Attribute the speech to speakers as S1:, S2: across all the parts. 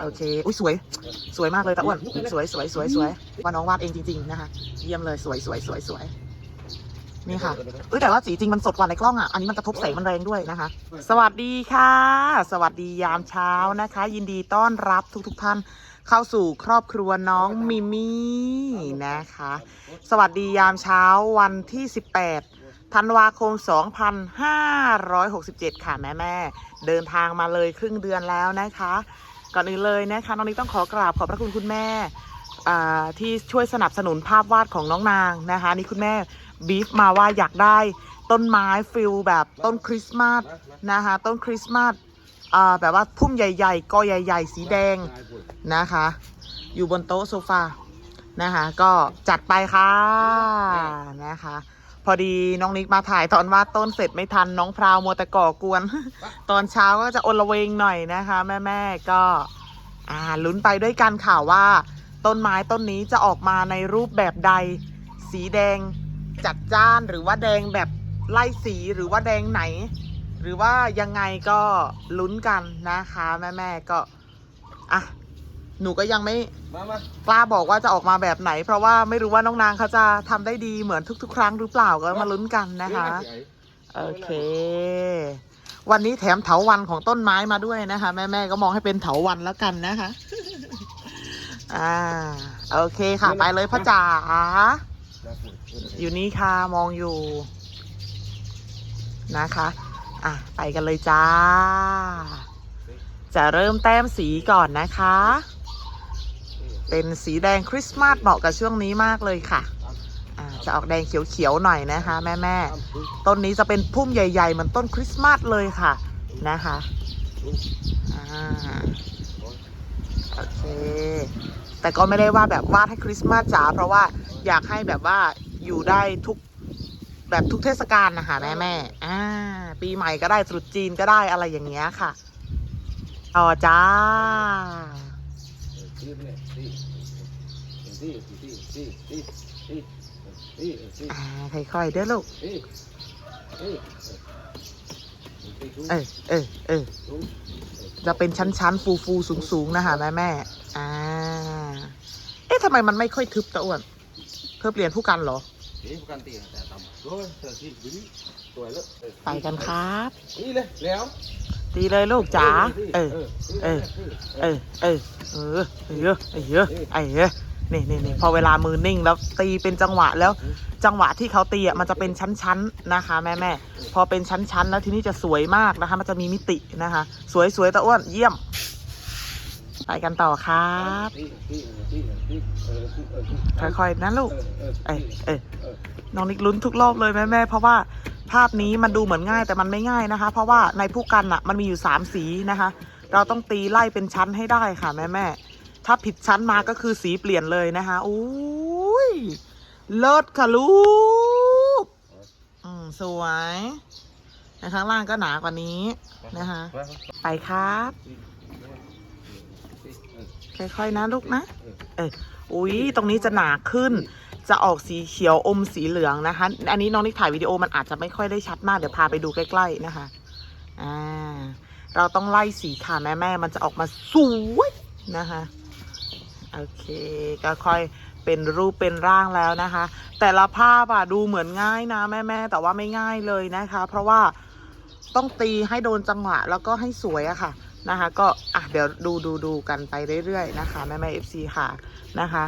S1: โอเค อุ้ยสวย สวยมากเลยตาอ้วน สวยสวยสวยสวยว่าน้องวาดเองจริงๆนะคะ เยี่ยมเลยสวยสวยสวยสวย นี่ค่ะเอ้ยแต่ว่าสีจริงมันสดกว่าในกล้องอะ อันนี้มันกระทบแสงมันแรงด้วยนะคะ สวัสดีค่ะ สวัสดียามเช้านะคะ ยินดีต้อนรับทุกๆท่านเข้าสู่ครอบครัวน้องมิมี่นะคะ สวัสดียามเช้าวันที่ 18ธันวาคม 2567 ค่ะ แม่แม่ เดินทางมาเลยครึ่งเดือนแล้วนะคะ ก่อนอื่นเลยนะคะน้องนิกต้องขอกราบขอบพระคุณคุณแม่ที่ช่วยสนับสนุนภาพวาดของน้องนางนะคะนี่คุณแม่บีฟมาว่าอยากได้ต้นไม้ฟิลแบบต้นคริสต์มาสนะคะต้นคริสต์มาสแบบว่าพุ่มใหญ่ๆกอใหญ่ ๆ สีแดงนะคะ อยู่บนโต๊ะโซฟานะคะก็จัดไปค่ะนะคะ อดีน้องนิกมาถ่ายตอนวาดต้นเสร็จไม่ทันน้องพราวมัวแต่ก่อกวน ตอนเช้าก็จะอลเวงหน่อยนะคะ แม่แม่ๆก็อ่าลุ้นไปด้วยกันค่ะว่า ต้นไม้ต้นนี้จะออกมาในรูปแบบใด สีแดงจัดจ้านหรือว่าแดงแบบไล่สีหรือว่าแดงไหน หรือว่ายังไงก็ลุ้นกันนะคะ แม่แม่ๆก็อะ หนูก็ยังไม่
S2: มามา
S1: กล้าบอกว่าจะออกมาแบบไหน เพราะว่าไม่รู้ว่าน้องนางเขาจะทำได้ดีเหมือนทุก ๆ ครั้งหรือเปล่าก็มาลุ้นกันนะคะ โอเค วันนี้แถมเถาวันของต้นไม้มาด้วยนะคะ แม่ๆก็มองให้เป็นเถาวันแล้วกันนะคะ อ่า โอเคค่ะ ไปเลยพ่อจ๋า อยู่นี่ค่ะ มองอยู่ นะคะ อะ ไปกันเลยจ้า จะเริ่มแต้มสีก่อนนะคะ เป็นสีแดงคริสต์มาสเหมาะกับช่วงนี้มากเลยค่ะจะออกแดงเขียวๆหน่อยนะคะ แม่ๆต้นนี้จะเป็นพุ่มใหญ่ๆเหมือนต้นคริสต์มาสเลยค่ะนะคะอโอเคแต่ก็ไม่ได้ว่าแบบวาดให้คริสต์มาสจ๋าเพราะว่าอยากให้แบบว่าอยู่ได้ทุกแบบทุกเทศกาลนะคะแม่แม่อ่าปีใหม่ก็ได้ตรุษจีนก็ได้อะไรอย่างเงี้ยค่ะต่อจ้า อ่าค่อยๆเด้อลูกเออเออเออจะเป็นชั้นๆ ฟูฟูสูงสูงๆ นะคะแม่แม่ๆอ่า เอ๊ะทำไมมันไม่ค่อยทึบตะอ้วนเพื่อเปลี่ยนผู้กันเหรอไปกันครับ
S2: นี่เลยแล้ว
S1: ตีเลยลูกจ๋า เออ เออ เออ เออ เออเออเออไอ้เออนี่นี่นี่พอเวลามือนิ่งแล้วตีเป็นจังหวะแล้ว จังหวะที่เขาตีอะมันจะเป็นชั้นๆนะคะ แม่แม่พอเป็นชั้นๆแล้วทีนี้จะสวยมากนะคะ มันจะมีมิตินะคะ สวยสวยตะอ้วนเยี่ยม ไปกันต่อครับค่อยๆนะลูกเออเออน้องนิกลุ้นทุกรอบเลยแม่แม่เพราะว่า ภาพนี้มันดูเหมือนง่ายแต่มันไม่ง่ายนะคะ เพราะว่าในผู้กันอะมันมีอยู่สามสีนะคะ เราต้องตีไล่เป็นชั้นให้ได้ค่ะแม่แม่ถ้าผิดชั้นมาก็คือสีเปลี่ยนเลยนะคะอุ้ยเลิศค่ะลูกอืมสวยในข้างล่างก็หนากว่านี้นะคะ ไปครับ ค่อยๆนะลูกนะ เอออุ้ยตรงนี้จะหนาขึ้น จะออกสีเขียวอมสีเหลืองนะคะ อันนี้น้องนิกถ่ายวิดีโอมันอาจจะไม่ค่อยได้ชัดมาก เดี๋ยวพาไปดูใกล้ ๆนะคะอ่าเราต้องไล่สีค่ะแม่แม่มันจะออกมาสวยนะคะโอเค ก็ค่อยเป็นรูปเป็นร่างแล้วนะคะ แต่ละภาพอะดูเหมือนง่ายนะแม่แม่แต่ว่าไม่ง่ายเลยนะคะ เพราะว่าต้องตีให้โดนจังหวะแล้วก็ให้สวยอะค่ะนะคะ ก็อะเดี๋ยวดูดูดูกันไปเรื่อยๆนะคะ แม่แม่เอฟซีค่ะ นะคะ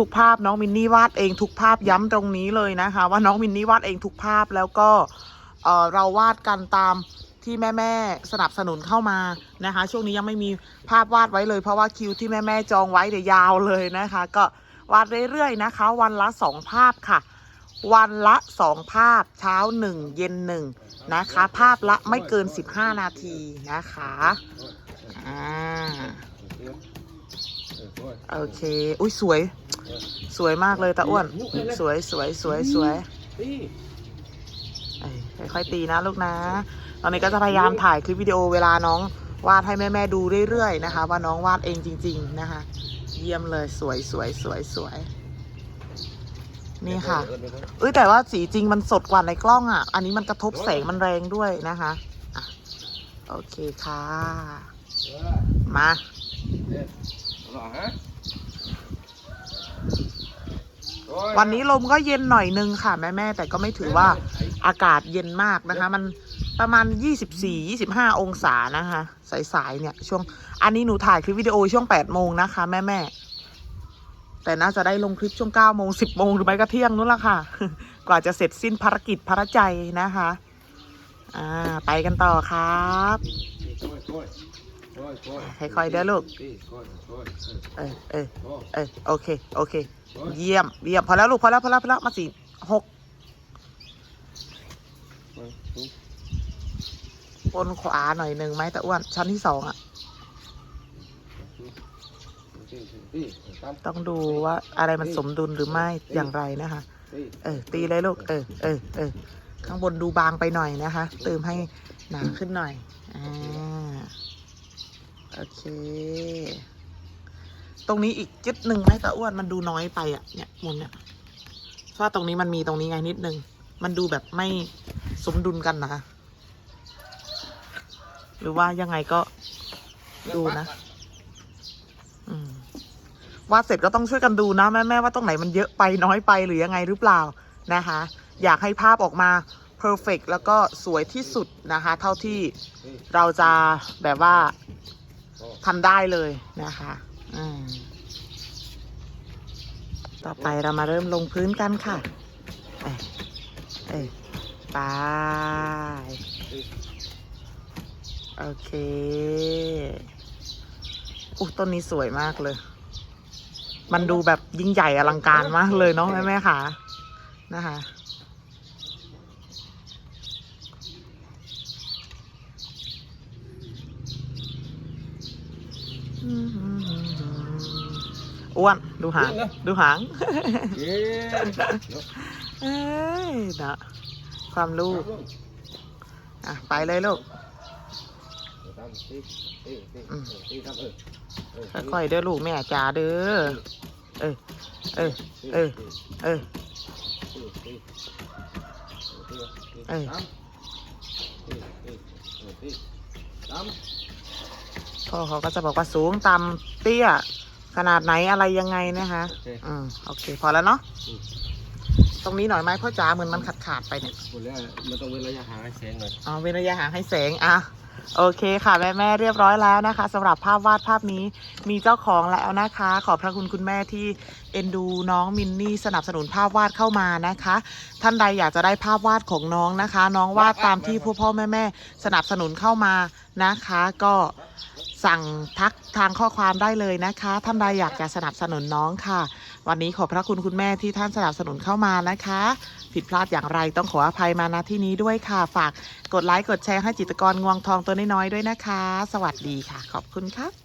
S1: ทุกๆ ภาพน้องมินนี่วาดเองทุกภาพย้ำตรงนี้เลยนะคะ ว่าน้องมินนี่วาดเองทุกภาพแล้วก็เออเราวาดกันตามที่แม่ๆสนับสนุนเข้ามานะคะ ช่วงนี้ยังไม่มีภาพวาดไว้เลย เพราะว่าคิวที่แม่ๆจองไว้เดี๋ยวยาวเลยนะคะ ก็วาดเรื่อยๆนะคะ วันละสองภาพค่ะ วันละสองภาพเช้าหนึ่งเย็นหนึ่งนะคะ ภาพละไม่เกิน15นาทีนะคะอ่า โอเค อุ้ยสวย สวยมากเลยตาอ้วน สวยสวยสวยสวยเอ้ยค่อยๆตีนะลูกนะ ตอนนี้ก็จะพยายามถ่ายคลิปวิดีโอเวลาน้องวาดให้แม่ๆดูเรื่อยๆนะคะ ว่าน้องวาดเองจริง ๆนะคะ เยี่ยมเลยสวยสวยสวยสวยนี่ค่ะเอ้ยแต่ว่าสีจริงมันสดกว่าในกล้องอะ อันนี้มันกระทบแสงมันแรงด้วยนะคะอะโอเคค่ะ มา วันนี้ลมก็เย็นหน่อยนึงค่ะแม่แม่ๆแต่ก็ไม่ถือว่าอากาศเย็นมากนะคะ มันประมาณ 24-25 องศานะคะ สายๆเนี่ย ช่วง อันนี้หนูถ่ายคลิปวิดีโอช่วง 8 โมงนะคะ แม่แม่ๆแต่น่าจะได้ลงคลิปช่วง 9 โมง 10 โมงหรือไม่ก็เที่ยงนู้นละค่ะ กว่าจะเสร็จสิ้นภารกิจภารใจนะคะ อ่า ไปกันต่อครับ ค่อยๆเด้อลูก เออเออเออโอเค โอเค เยี่ยม เยี่ยม พอแล้วลูก พอแล้ว พอแล้ว พอแล้ว มาสี่หกบนขวาหน่อยหนึ่งไหมแต่อ้วน ชั้นที่สองอะต้องดูว่าอะไรมันสมดุลหรือไม่ อย่างไรนะคะ เออ ตีเลยลูก เออ เออ เออ ข้างบนดูบางไปหน่อยนะคะ เติมให้หนาขึ้นหน่อย อ่า โอเค ตรงนี้อีกจุดหนึ่งไหมต่อ้วนมันดูน้อยไปอะเนี่ยมุมเนี่ยเพราะว่าตรงนี้มันมีตรงนี้ไงนิดนึง มันดูแบบไม่สมดุลกันนะหรือว่ายังไงก็ดูนะวาดเสร็จก็ต้องช่วยกันดูนะแม่แม่ว่าตรงไหนมันเยอะไปน้อยไปหรือยังไงหรือเปล่านะคะ อยากให้ภาพออกมา perfect แล้วก็สวยที่สุดนะคะ เท่าที่เราจะแบบว่า ทำได้เลยนะคะอืมต่อไปเรามาเริ่มลงพื้นกันค่ะ เอ้ยเอ้ยไปโอเคอุ๊ยต้นนี้สวยมากเลย มันดูแบบยิ่งใหญ่อลังการมากเลยเนาะแม่แม่ค่ะนะคะ อ้วนดูหาง ดูหางเอ้ยนะความลูกอะไปเลยลูกค่อยๆเด้อลูกแม่จ๋าเด้อเออเออเออเออเออ พ่อเขาก็จะบอกว่าสูงต่ำเตี้ย ขนาดไหนอะไรยังไงนะคะ อืมโอเค พอแล้วเนาะตรงนี้หน่อยไหมพ่อจ๋าเหมือนมันขาดขาดๆไปเนี่ย
S2: หมดแล้วมันต้องเว้นระยะห่างให้แสงหน่อย
S1: อ๋อเว้นระยะห่างให้แสงอะโอเคค่ะแม่แม่ๆเรียบร้อยแล้วนะคะสำหรับภาพวาดภาพนี้มีเจ้าของแล้วนะคะ ขอบพระคุณคุณแม่ที่เอ็นดูน้องมินนี่สนับสนุนภาพวาดเข้ามานะคะ ท่านใดอยากจะได้ภาพวาดของน้องนะคะ น้องวาดตามที่พ่อพ่อแม่แม่ๆสนับสนุนเข้ามานะคะ ก็ สั่งทักทางข้อความได้เลยนะคะ ท่านใดอยากจะสนับสนุนน้องค่ะ วันนี้ขอบพระคุณคุณแม่ที่ท่านสนับสนุนเข้ามานะคะ ผิดพลาดอย่างไรต้องขออภัยมาณที่นี้ด้วยค่ะ ฝากกดไลค์กดแชร์ให้จิตกรงวงทองตัวน้อยๆด้วยนะคะ สวัสดีค่ะ ขอบคุณครับ